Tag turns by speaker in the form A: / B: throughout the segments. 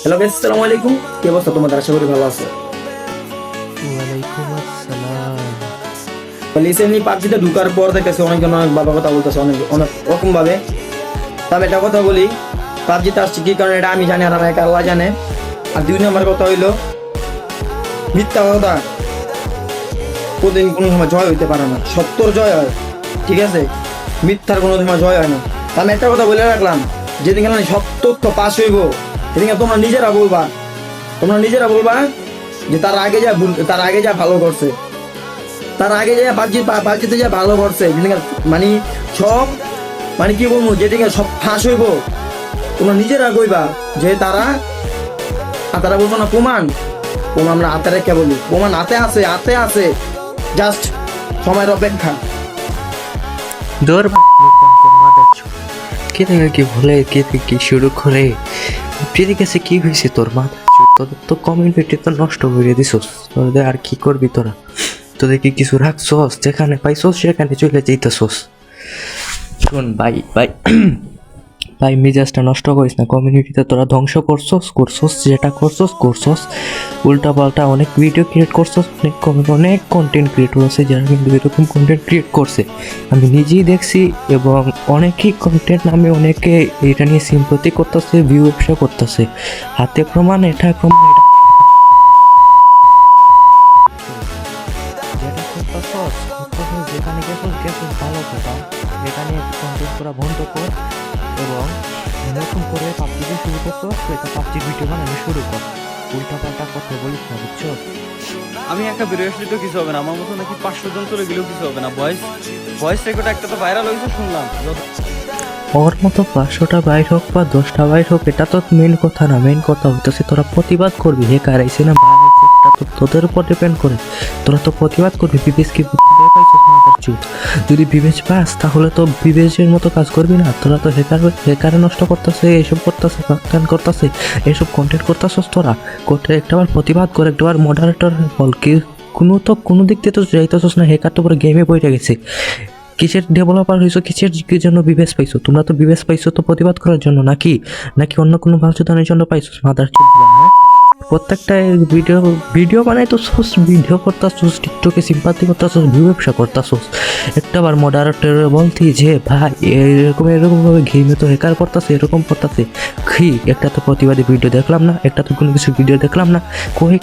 A: Hello guys আসসালামু আলাইকুম কি অবস্থা তোমাদের? আশা করি ভালো আছো।
B: ওয়ালাইকুম আসসালাম।
A: রিসেন্টলি পাবজিতে ঢুকার পর দেখতেছি অনেকজন অনেক ভালো কথা বলতেছে অনেক অনেক রকম ভাবে তবে একটা কথা বলি পাবজিতে আসছি কি কারণে এটা আমি জানি আর আমার আল্লাহ জানে। আর দুই নম্বর কথা হইল মিথ্যা কথা প্রতিদিন কোনো সময় জয় হইতে পারে না। সত্যর জয় হয় ঠিক আছে? মিথ্যার কোনো সময় জয় হয় না। তা আমি একটা কথা বলে রাখলাম যেদিন গেলে সব তথ্য পাস হইব। সেদিন তোমরা নিজেরা বলবা। তোমরা নিজেরা বলবা যে তার আগে যা ভুল- তার আগে যা ভালো করছে। তার আগে যা বাজি বাজিতে যা ভালো করছে মানে সব মানে কি বলব যেদিন সব ফাঁস হইব, তোমরা নিজেরা কইবা যে তারা আর তারা বলব না, প্রমাণ। প্রমাণ আমরা হাতে রেখে বলি। প্রমাণ হাতে আছে হাতে আছে। জাস্ট সময়ের অপেক্ষা।
B: দৌড় কে থেকে কি বলে কে থেকে কি শুরু করে? প্রিয়দি গেছে কি হয়েছে তোর মা? তোদের তো কমিউনিটি তো নষ্ট করে দিছস তোদের আর কি করবি তোরা? তোদের কি কিছু রাখছস? যেখানে পাইছস, সেখানে চলে যেতেছস শোন ভাই ভাই ভাই, মেজাজটা নষ্ট করিস না। কমিউনিটিতে তোরা ধ্বংস করছস করছস, যেটা করছস করছস। উল্টা পাল্টা অনেক ভিডিও ক্রিয়েট করছস অনেক অনেক কন্টেন্ট ক্রিয়েটর আছে যারা কিন্তু এরকম কন্টেন্ট ক্রিয়েট করছে। আমি নিজেই দেখছি এবং অনেকেই কন্টেন্ট নামে অনেকে এটা নিয়ে সিম্পতি করতেছে ভিউ ব্যবসা করতেছে। হাতে প্রমাণ, এটা প্রমাণ, এটা যেখানে গেছস গেছস ভালো কথা। কন্টেন্ট করা বন্ধ কর এবং নতুন করে পাবজি শুরু করছ সেটা পাবজি ভিডিও বানানো শুরু কর। উল্টা পাল্টা কথা বলিস না বুঝছ?
C: আমি একা বেরোয় আসলে তো কিছু হবে না আমার মতো নাকি পাঁচশো জন চলে গেলেও কিছু হবে না ভয়েস ভয়েস রেকর্ড একটা তো ভাইরাল হয়েছে শুনলাম।
B: ওর মতো পাঁচশোটা বাইর হোক বা দশটা বাইর হোক এটা তো মেন কথা না মেন কথা হইতেছে তোরা প্রতিবাদ করবি হে কারাইছে না তোদের উপর ডিপেন্ড করে। তোরা তো প্রতিবাদ করবি কি চুল যদি বিবেচ পাস, তাহলে তো বিবেচের মতো কাজ করবি না। তোরা তো হেকার হেকারে নষ্ট করতেছে এইসব করতেছে পাকিস্তান করতেছে, এসব কন্টেন্ট করতেছস তোরা। কোর্টে একটাবার প্রতিবাদ করে একটাবার মডারেটর বল। কি, কোনো তো, কোনো দিক থেকে তো যাইতেছস না হেকার তো পুরো গেমে বইটা গেছে। কিসের ডেভেলপার হয়েছো কিসের জন্য বিবেশ পাইছো? তোমরা তো বিবেশ পাইছো তো প্রতিবাদ করার জন্য নাকি? নাকি অন্য কোনো বাঞ্ছদানের জন্য পাইছো মাদার হ্যাঁ প্রত্যেকটা ভিডিও ভিডিও বানাই তো সোস ভিডিও করতাছোস টিকটকে সিম্পাতি করতাছোস ভিউ ব্যবসা করতাছোস। একটা বার মডারেটর বলতি যে, ভাই, এরকম, এরকমভাবে ভাবে গেমে তো হেকার করতাছে, এরকম করতাছে। কি একটা তো প্রতিবাদী ভিডিও দেখলাম না, একটা তো কোনো কিছু ভিডিও দেখলাম না। কই?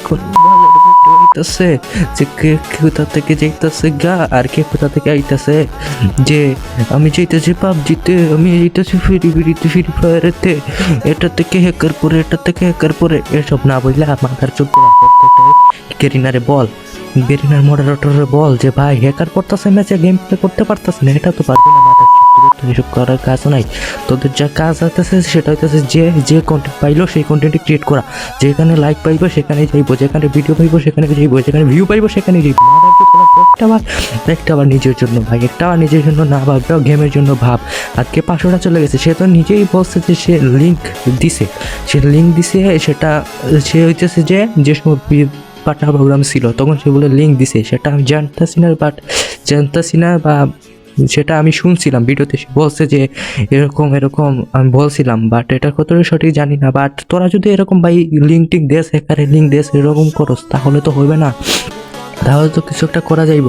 B: হইতাছে যে কে কোথা থেকে যাইতাছে গা, আর কে কোথা থেকে আইতাছে? যে আমি যাইতেছি পাবজিতে, আমি যাইতেছি ফ্রি ফ্রিতে ফ্রি ফায়ারেতে। এটা থেকে হ্যাকার পরে এটা থেকে হ্যাকার পরে এসব না বুঝলে মাথার চুপ কেরিনারে বল বেরিনার মডারেটরে বল যে, ভাই হ্যাকার করতেছে ম্যাচে গেম প্লে করতে পারতেছে না, এটা তো পারবি না এসব করার কাজ নাই। তোদের যা কাজ হইতেছে, সেটা হইতেছে যে যে কন্টেন্ট পাইলো, সেই কন্টেন্ট ক্রিয়েট করা। যেখানে লাইক পাইবো সেখানে যাইবো। যেখানে ভিডিও পাইবো, সেখানে যাইবো। যেখানে ভিউ পাইবো, সেখানে যাইবো। একটা বার একটা বার নিজের জন্য ভাই, একটা বার নিজের জন্য না ভাবলেও গেমের জন্য ভাব। আজকে পাঁচশোটা চলে গেছে। সে তো নিজেই বলছে যে সে লিঙ্ক দিছে। সে লিঙ্ক দিছে, সেটা, সে হইতেছে যে যে সময় পাটা প্রোগ্রাম ছিল, তখন সে বলে লিঙ্ক দিছে। সেটা আমি জানতাছি না বাট জানতাছি না বা সেটা আমি শুনছিলাম ভিডিওতে। বলছে যে এরকম এরকম আমি বলছিলাম বাট এটা কতটা সঠিক জানি না। বাট তোরা যদি এরকম ভাই লিঙ্ক টিঙ্ক দেশ একারে লিঙ্ক দেশ এরকম করস, তাহলে তো হবে না। তাহলে তো কিছু একটা করা যাইব।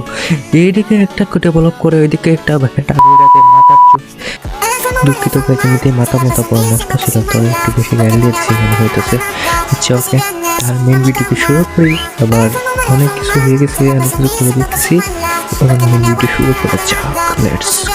B: এইদিকে একটা ডেভেলপ করে, ওইদিকে একটা দুঃখিত প্রেজেন্টে মাথা পড়া নষ্ট ছিল তবে একটু বেশি গাড়ি হইতেছে। আচ্ছা ওকে তার মেন ভিডিওটি শুরু করি। আবার অনেক কিছু হয়ে গেছে, অনেক কিছু করে দিতেছি। এবার মেন ভিডিও শুরু করা যাক let's go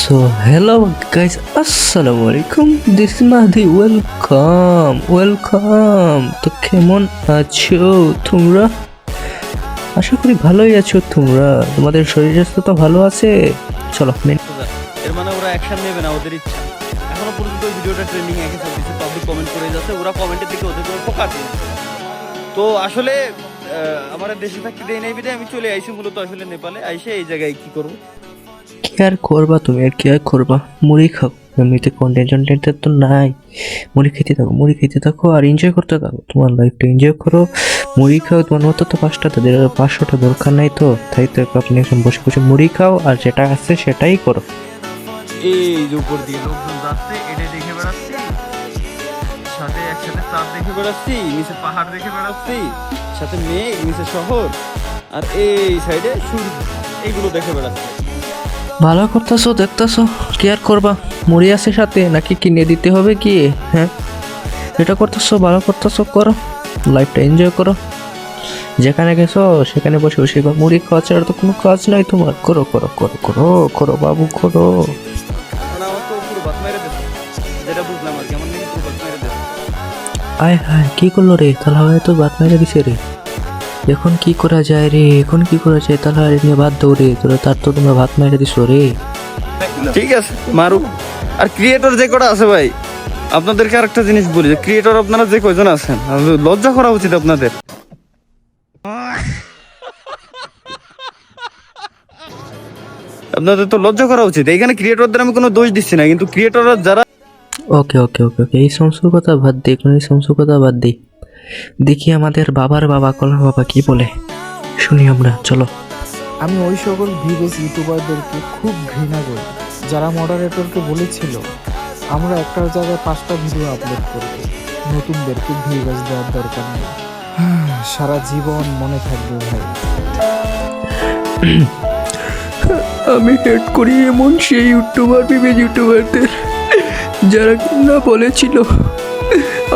B: So hello guys, আসসালামু আলাইকুম দিস মাহদি ওয়েলকাম ওয়েলকাম তো কেমন আছো তোমরা? আশা করি ভালোই আছো তোমরা। তোমাদের শরীর স্বাস্থ্য তো ভালো আছে? চলো মেন
C: এর মানে ওরা অ্যাকশন নেবে না ওদের ইচ্ছা। এখনও পর্যন্ত ওই ভিডিওটা ট্রেন্ডিং একে চলতেছে পাবলিক কমেন্ট করে যাচ্ছে। ওরা কমেন্টের দিকে ওদের কোনো ফোকাস তো আসলে আমার দেশে থাকতে দেয় নাই বিদে আমি চলে আইসি মূলত আসলে নেপালে। আইসে এই জায়গায় কি করব?
B: কি আর করবা তুমি? আর কি আর করবা? মুড়ি খাও। এমনিতে কন্টেন্ট কন্টেন্টের তো নাই। মুড়ি খেতে থাকো, মুড়ি খেতে থাকো আর এনজয় করতে থাকো। তোমার লাইফটা এনজয় করো, মুড়ি খাও, তোমার মতো তো পাঁচটা তাদের পাঁচশোটা দরকার নাই তো। তাই তো আপনি এখন বসে বসে মুড়ি খাও আর যেটা আছে সেটাই করো।
C: এই উপর দিয়ে লোকজন যাচ্ছে দেখে বেড়াচ্ছি। সাথে একসাথে চাঁদ দেখে বেড়াচ্ছি, নিচে পাহাড় দেখে বেড়াচ্ছি, সাথে মেঘ নিচে শহর। আর এই সাইডে সূর্য এইগুলো দেখে বেড়াচ্ছি।
B: ভালো করতেছো, দেখতেছো, কি আর করবা? মুড়ি আছে সাথে, নাকি কিনে দিতে হবে কি? হ্যাঁ? এটা করতেছো, ভালো করতেছো, করো। লাইফটা এনজয় করো। যেখানে গেছো, সেখানে বসে বসে মুড়ি খাওয়া ছাড়া তো কোনো কাজ নাই তোমার। করো করো করো করো করো বাবু, করো। আয় হায় কি করল রে? তাহলে হয় তো বাদ মেরে দিছে রে। এখন কি করা যায় রে? এখন কি করা যায়? তাহলে আর নিয়ে ভাত দৌড়ে তোরা তার তো তোমরা ভাত মেরে দিছো রে।
C: ঠিক আছে মারু। আর ক্রিয়েটর যে কটা আছে ভাই আপনাদেরকে আরেকটা জিনিস বলি যে ক্রিয়েটর আপনারা যে কয়জন আছেন লজ্জা করা উচিত আপনাদের। আপনাদের তো লজ্জা করা উচিত। এইখানে ক্রিয়েটরদের আমি কোনো দোষ দিচ্ছি না কিন্তু ক্রিয়েটররা যারা
B: ওকে ওকে ওকে ওকে এই সমস্ত কথা বাদ দিই এখন এই সমস্ত কথা বাদ দিই দেখি আমাদের বাবার বাবা কলা বাবা কি বলে। শুনি আমরা চলো।
D: আমি ওই সকল ভিউজ ইউটিউবারদেরকে খুব ঘৃণা করি যারা মডারেটরকে বলেছিল আমরা একটার জায়গায় পাঁচটা ভিডিও আপলোড করব। নতুনদেরকে ভিউজ দেওয়ার দরকার নেই। সারা জীবন মনে থাকবে ভাই।
B: আমি হেড করি এমন সেই ইউটিউবার বিবেজ ইউটিউবারদের যারা কিনা বলেছিল।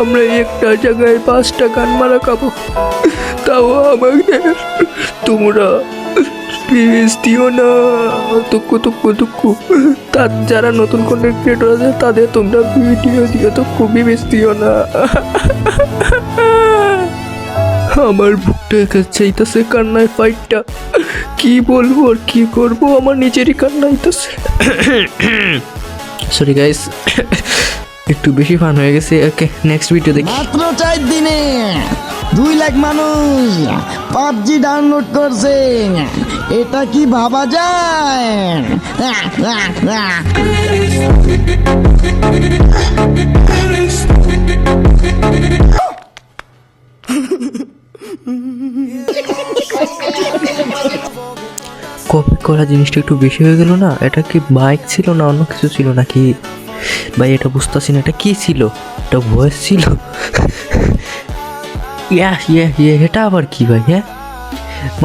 B: আমরা একটা জায়গায় পাঁচটা গান মারা খাব। তাও আমাকে তোমরা প্লিজ দিও না। দুঃখ দুঃখ দুঃখ। তার যারা নতুন কন্টেন্ট ক্রিয়েটর আছে, তাদের তোমরা ভিডিও দিও তো, খুবই বেশ দিও না। আমার বুকটা একা চাইতেছে কান্নায় ফাইটটা কি বলব আর কি করব? আমার নিজেরই কান্না হইতেছে। সরি গাইস একটু বেশি ফান হয়ে গেছে। ওকে নেক্সট ভিডিও দেখি।
E: মাত্র চার দিনে দুই লাখ মানুষ পাবজি ডাউনলোড করছে। এটা কি ভাবা যায়?
B: কপি করা জিনিসটা একটু বেশি হয়ে গেল না? এটা কি মাইক ছিল না অন্য কিছু ছিল নাকি? ভাই, এটা বুঝতেছি না, এটা কি ছিল? এটা ভয়েস ছিল? এটা আবার কি ভাই হ্যাঁ?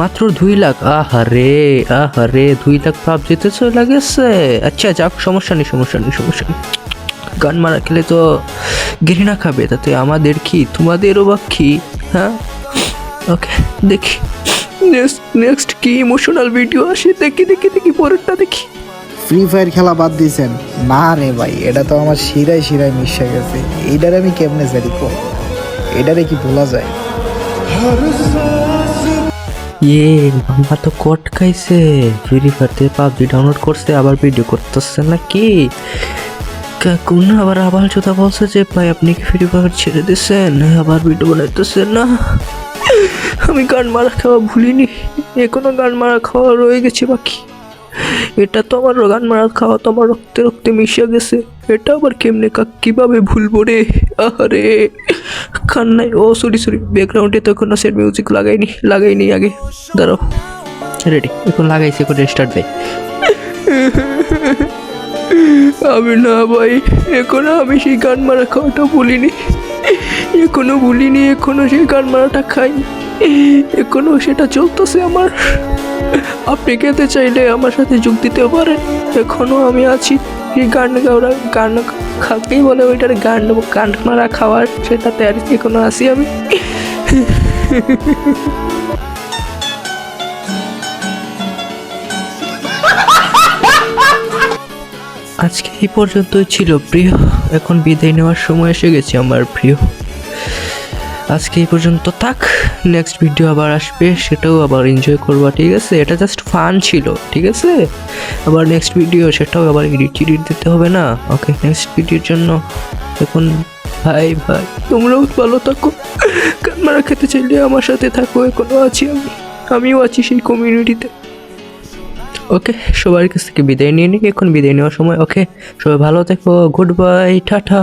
B: মাত্র দুই লাখ, আহারে আহারে, দুই লাখ পাপ যেতে চলে গেছে আচ্ছা যাক, সমস্যা নেই সমস্যা নেই সমস্যা নেই। গান মারা খেলে তো ঘৃণা খাবে, তাতে আমাদের কি, তোমাদেরও বা কি হ্যাঁ? ওকে, দেখি। নেক্সট নেক্সট কি ইমোশনাল ভিডিও আসে? দেখি দেখি দেখি, পরেরটা দেখি।
D: ফ্রি ফায়ার খেলা বাদ দিয়েছেন। না রে ভাই, এটা তো আমার শিরায় শিরায় মিশে গেছে। এইটারে আমি কেমনে জারি কর এটারে কি বলা যায়?
B: ইয়ে মামা তো কট খাইছে। ফ্রি ফায়ারতে পাবজি ডাউনলোড করছে, আবার ভিডিও করতেছে নাকি? কা- কোন আবার আবার জোতা বলছে যে, ভাই, আপনি কি ফ্রি ফায়ার ছেড়ে দিচ্ছেন আবার ভিডিও বানাইতেছেন না? আমি গান মারা খাওয়া ভুলিনি। এখনও গান মারা খাওয়া রয়ে গেছে বাকি। এটা তো আমার গান মারা খাওয়া তো আমার রক্তে রক্তে মিশে গেছে। এটা আবার কেমনে কাক কীভাবে ভুলবো রে? আরে কান্নাই ও সরি সরি ব্যাকগ্রাউন্ডে তো এখনও সেট মিউজিক লাগাইনি লাগাইনি আগে। দাঁড়াও। রেডি এখন লাগাইছি এখন স্টার্ট দেয় আমি না ভাই এখনও আমি সেই গান মারা খাওয়াটা ভুলিনি। এখনও ভুলিনি এখনও সেই গান মারাটা খাই এখনও সেটা চলতেছে আমার। আপনি খেতে চাইলে আমার সাথে যোগ দিতে পারেন। এখনও আমি আছি। এই গান গাওয়া গান খাকেই বলে ওইটার গান গান মারা খাওয়ার, সেটাতে আর এখনও আছি আমি। আজকে এই পর্যন্তই ছিল প্রিয়। এখন বিদায় নেওয়ার সময় এসে গেছে আমার প্রিয়। আজকে এই পর্যন্ত থাক। নেক্সট ভিডিও আবার আসবে, সেটাও আবার এনজয় করবা, ঠিক আছে? এটা জাস্ট ফান ছিল, ঠিক আছে? আবার নেক্সট ভিডিও সেটাও আবার এডিট টিডিট দিতে হবে না? ওকে নেক্সট ভিডিওর জন্য এখন ভাই ভাই তোমরাও ভালো থাকো। ক্যামেরা খেতে চাইলে আমার সাথে থাকো, এখনও আছি আমি। আমিও আছি সেই কমিউনিটিতে ওকে সবার কাছ থেকে বিদায় নিয়ে নিই এখন বিদায় নেওয়ার সময়। ওকে সবাই ভালো থেকো গুড বাই টাটা।